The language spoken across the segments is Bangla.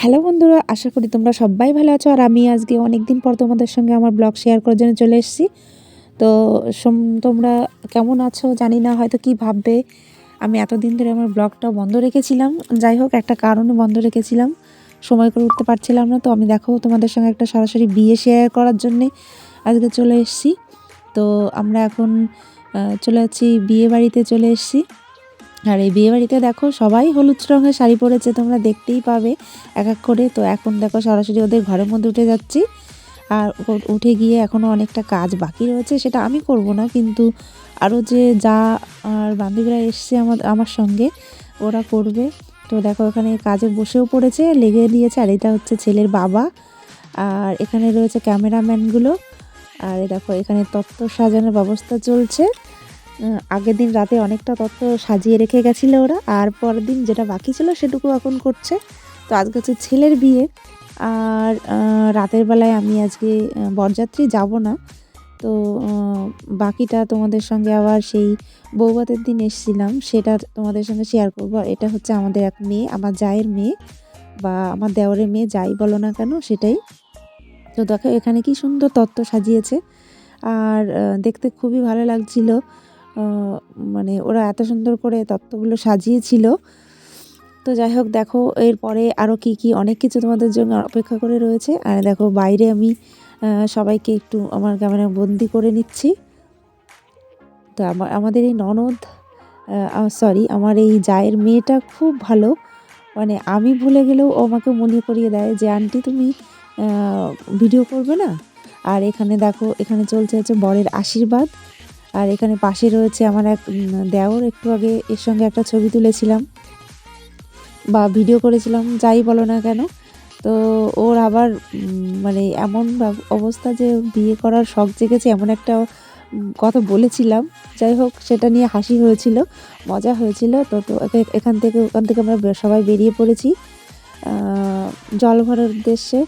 হ্যালো বন্ধুরা, আশা করি তোমরা সবাই ভালো আছো। আর আমি আজকে অনেক দিন পর তোমাদের সঙ্গে আমার ব্লগ শেয়ার করার জন্য চলে এসেছি। তো তোমরা কেমন আছো জানি না, হয়তো কি ভাববে। আমি এতদিন ধরে আমার ব্লগটা বন্ধ রেখেছিলাম। যাই হোক, একটা কারণে বন্ধ রেখেছিলাম। সময় করে উঠতে পারছিলাম না, তো আমি দেখো তোমাদের সঙ্গে একটা সরাসরি বিয়ে শেয়ার করার জন্যে আজকে চলে এসেছি। তো আমরা এখন চলে যাচ্ছি বিয়ে বাড়িতে চলে এসেছি। আর এই বিয়ে বাড়িতে দেখো সবাই হলুদ রঙের শাড়ি পরেছে, তোমরা দেখতেই পাবে এক এক করে। তো এখন দেখো সরাসরি ওদের ঘরের মধ্যে উঠে যাচ্ছি। আর উঠে গিয়ে এখনও অনেকটা কাজ বাকি রয়েছে, সেটা আমি করব না, কিন্তু আরও যে যা আর বান্ধবীরা এসছে আমার আমার সঙ্গে, ওরা করবে। তো দেখো এখানে কাজে বসেও পড়েছে, লেগে দিয়েছে, আর এটা হচ্ছে ছেলের বাবা। আর এখানে রয়েছে ক্যামেরাম্যানগুলো। আর দেখো এখানে তত্ত্ব সাজানোর ব্যবস্থা চলছে। আগের দিন রাতে অনেকটা তত্ত্ব সাজিয়ে রেখে গেছিল ওরা, আর পরের দিন যেটা বাকি ছিল সেটুকু এখন করছে। তো আজকে হচ্ছে ছেলের বিয়ে, আর রাতের বেলায় আমি আজকে বরযাত্রী যাব না। তো বাকিটা তোমাদের সঙ্গে আবার সেই বৌভাতের দিন এসেছিলাম, সেটা তোমাদের সঙ্গে শেয়ার করব। এটা হচ্ছে আমাদের এক মেয়ে, আমার জায়ের মেয়ে, বা আমার দেওরের মেয়ে, যাই বলো না কেন, সেটাই। তো দেখো এখানে কি সুন্দর তত্ত্ব সাজিয়েছে, আর দেখতে খুবই ভালো লাগছিল। মানে ওরা এত সুন্দর করে তত্ত্বগুলো সাজিয়েছিল। তো যাই হোক, দেখো, এরপরে আরও কি কি, অনেক কিছু তোমাদের জন্য অপেক্ষা করে রয়েছে। আর দেখো, বাইরে আমি সবাইকে একটু আমার ক্যামেরা বন্দি করে নিচ্ছি। তো আমার আমাদের এই ননদ সরি আমার এই জায়ের মেয়েটা খুব ভালো। মানে আমি ভুলে গেলেও ও আমাকে মনে করিয়ে দেয় যে, আন্টি, তুমি ভিডিও করবে না? আর এখানে দেখো, এখানে চলছে হচ্ছে বরের আশীর্বাদ। আর এখানে পাশে রয়েছে আমার এক দেওর। একটু আগে এর সঙ্গে একটা ছবি তুলেছিলাম বা ভিডিও করেছিলাম, যাই বলো না কেন। তো ওর আবার মানে এমন অবস্থা যে বিয়ে করার শখ জেগেছে, এমন একটা কথা বলেছিলাম। যাই হোক, সেটা নিয়ে হাসি হয়েছিল, মজা হয়েছিল। তো তো এখান থেকে, ওখান থেকে আমরা সবাই বেরিয়ে পড়েছি জল ভরার উদ্দেশ্যে।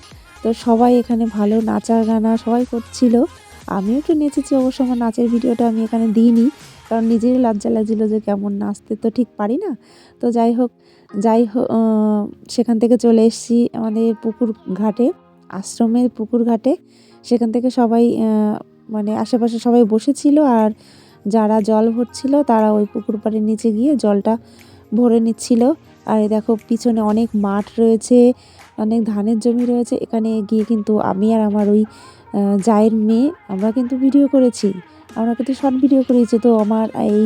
তো সবাই এখানে ভালো নাচা গানা সবাই করছিল। আমিও একটু নেচেছি অবশ্য আমার নাচের ভিডিওটা আমি এখানে দিইনি, কারণ নিজেরই লজ্জা লাগছিল যে কেমন নাচতে তো ঠিক পারি না। তো যাই হোক যাই হোক সেখান থেকে চলে এসেছি আমাদের পুকুর ঘাটে, আশ্রমের পুকুর ঘাটে। সেখান থেকে সবাই মানে আশেপাশে সবাই বসেছিল আর যারা জল ভরছিল তারা ওই পুকুর পাড়ের নিচে গিয়ে জলটা ভরে নিচ্ছিল। আর দেখো পিছনে অনেক মাঠ রয়েছে, অনেক ধানের জমি রয়েছে, এখানে গিয়ে কিন্তু আমি আর আমার ওই জায়ের মেয়ে, আমরা কিন্তু ভিডিও করেছি। আমরা কিন্তু শর্ট ভিডিও করেছি। তো আমার এই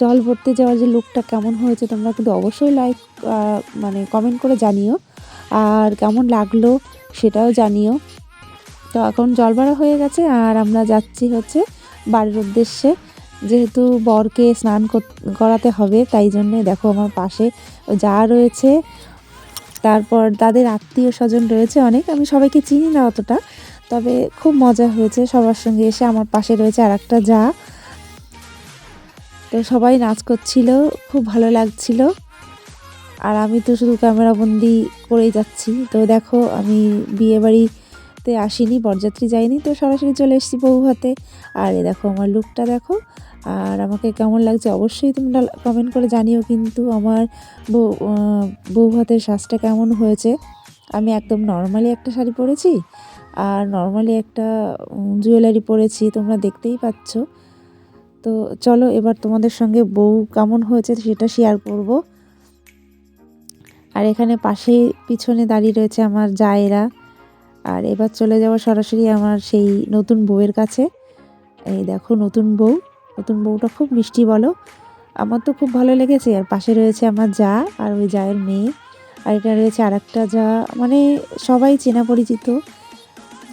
জল ভরতে যাওয়ার যে লুকটা কেমন হয়েছে, তোমরা কিন্তু অবশ্যই লাইক মানে কমেন্ট করে জানিও। আর কেমন লাগল সেটাও জানিও। তো এখন জল ভরা হয়ে গেছে, আর আমরা যাচ্ছি হচ্ছে বাড়ির উদ্দেশ্যে। যেহেতু বরকে স্নান করাতে হবে, তাই জন্যে দেখো আমার পাশে যা রয়েছে। তারপর তাদের আত্মীয় স্বজন রয়েছে অনেক, আমি সবাইকে চিনি না অতটা। তবে খুব মজা হয়েছে, সবার সঙ্গে এসে আমার পাশে রয়েছে আর একটা যা। তো সবাই নাচ করছিল, খুব ভালো লাগছিল। আর আমি তো শুধু ক্যামেরাবন্দি করেই যাচ্ছি। তো দেখো, আমি বিয়ে বাড়িতে আসিনি, বরযাত্রী যাইনি, তো সরাসরি চলে এসেছি বউ হাতে। আর এ দেখো আমার লুকটা দেখো, আর আমাকে কেমন লাগছে অবশ্যই তোমরা কমেন্ট করে জানিও, কিন্তু আমার বউ বউ হাতের সাজটা কেমন হয়েছে? আমি একদম নর্মালি একটা শাড়ি পরেছি আর নর্মালি একটা জুয়েলারি পরেছি, তোমরা দেখতেই পাচ্ছ। তো চলো এবার তোমাদের সঙ্গে বউ কেমন হয়েছে সেটা শেয়ার করব। আর এখানে পাশে পিছনে দাঁড়িয়ে রয়েছে আমার জায়েরা। আর এবার চলে যাওয়া সরাসরি আমার সেই নতুন বউয়ের কাছে। এই দেখো নতুন বউ। নতুন বউটা খুব মিষ্টি বলো। আমার তো খুব ভালো লেগেছে। আর পাশে রয়েছে আমার যা আর ওই জায়ের মেয়ে। আর এটা রয়েছে আর একটা যা মানে সবাই চেনা পরিচিত।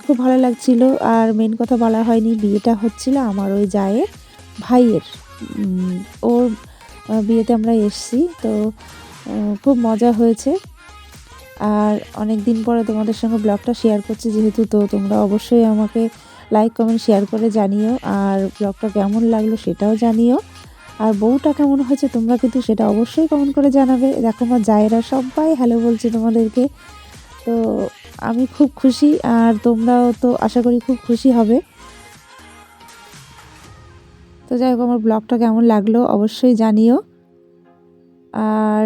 খুব ভালো লাগছিল। আর মেন কথা বলা হয়নি, বিয়েটা হচ্ছিল আমার ওই জায়ের ভাইয়ের। ওর বিয়েতে আমরা এসছি, তো খুব মজা হয়েছে। আর অনেক দিন পরে তোমাদের সঙ্গে ব্লগটা শেয়ার করছি যেহেতু, তো তোমরা অবশ্যই আমাকে লাইক কমেন্ট শেয়ার করে জানিও। আর ব্লগটা কেমন লাগল সেটাও জানিও। আর বউটা কেমন হয়েছে তোমরা কিন্তু সেটা অবশ্যই কমেন্ট করে জানাবে। দেখো আমার জায়েরা সবাই হ্যালো বলছে তোমাদেরকে। তো আমি খুব খুশি আর তোমরাও তো আশা করি খুব খুশি হবে। তো যাই হোক, আমার ব্লগটা কেমন লাগল অবশ্যই জানিও। আর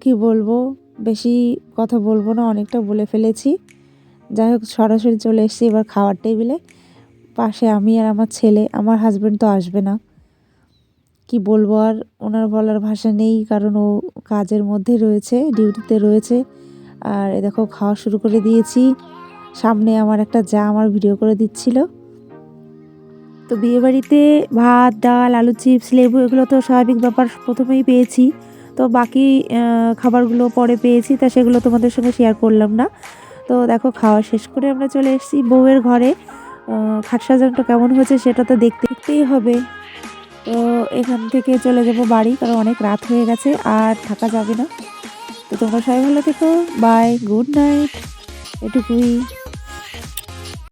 কি বলব, বেশি কথা বলব না, অনেকটা বলে ফেলেছি। যাই হোক, সরাসরি চলে এসেছি এবার খাওয়ার টেবিলে। পাশে আমি আর আমার ছেলে, আমার হাজব্যান্ড তো আসবে না। কি বলব আর, ওনার বলার ভাষা নেই, কারণ ও কাজের মধ্যে রয়েছে ডিউটিতে রয়েছে। আর এ দেখো, খাওয়া শুরু করে দিয়েছি। সামনে আমার একটা যা আমার ভিডিও করে দিচ্ছিল। তো বিয়েবাড়িতে ভাত, ডাল, আলু চিপস, লেবু, এগুলো তো স্বাভাবিক ব্যাপার, প্রথমেই পেয়েছি। তো বাকি খাবারগুলো পরে পেয়েছি, তা সেগুলো তোমাদের সঙ্গে শেয়ার করলাম না। তো দেখো, খাওয়া শেষ করে আমরা চলে এসেছি বউয়ের ঘরে। খাট সাজানোটা কেমন হয়েছে সেটা তো দেখতে দেখতেই হবে। তো এখান থেকে চলে যাব বাড়ি, কারণ অনেক রাত হয়ে গেছে, আর থাকা যাবে না। তো তোমরা সবাই ভালো থেকো। বাই গুড নাইট এটুকুই।